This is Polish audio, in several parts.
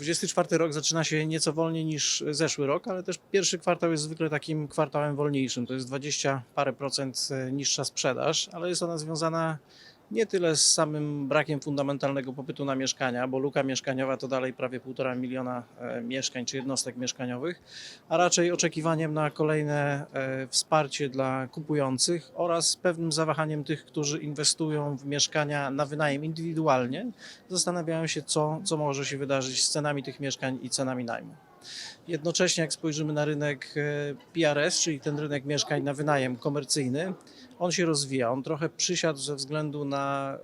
24 rok zaczyna się nieco wolniej niż zeszły rok, ale też pierwszy kwartał jest zwykle takim kwartałem wolniejszym. To jest 20 parę procent e, niższa sprzedaż, ale jest ona związana nie tyle z samym brakiem fundamentalnego popytu na mieszkania, bo luka mieszkaniowa to dalej prawie 1,5 miliona e, mieszkań czy jednostek mieszkaniowych, a raczej oczekiwaniem na kolejne e, wsparcie dla kupujących oraz pewnym zawahaniem tych, którzy inwestują w mieszkania na wynajem indywidualnie, zastanawiają się, co, co może się wydarzyć z cenami tych mieszkań i cenami najmu. Jednocześnie, jak spojrzymy na rynek e, PRS, czyli ten rynek mieszkań na wynajem komercyjny, on się rozwija. On trochę przysiadł ze względu na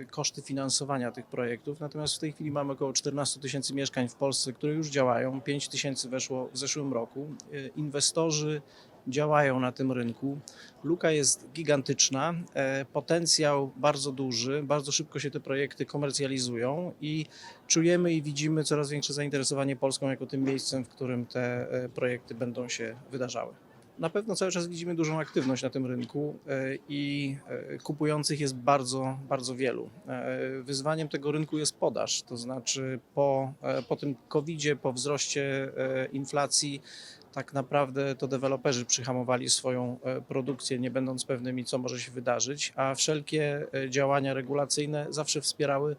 e, koszty finansowania tych projektów. Natomiast w tej chwili mamy około 14 tysięcy mieszkań w Polsce, które już działają. 5 tysięcy weszło w zeszłym roku. E, Inwestorzy działają na tym rynku. Luka jest gigantyczna, e, potencjał bardzo duży, bardzo szybko się te projekty komercjalizują i czujemy i widzimy coraz większe zainteresowanie Polską jako tym miejscem, w którym te e, projekty będą się wydarzały. Na pewno cały czas widzimy dużą aktywność na tym rynku e, i e, kupujących jest bardzo, bardzo wielu. E, Wyzwaniem tego rynku jest podaż, to znaczy po, po tym COVID-zie, po wzroście inflacji, tak naprawdę to deweloperzy przyhamowali swoją produkcję, nie będąc pewnymi, co może się wydarzyć, a wszelkie działania regulacyjne zawsze wspierały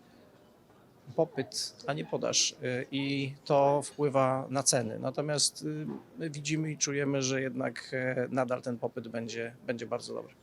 popyt, a nie podaż y, i to wpływa na ceny. Natomiast y, my widzimy i czujemy, że jednak e, nadal ten popyt będzie, będzie bardzo dobry.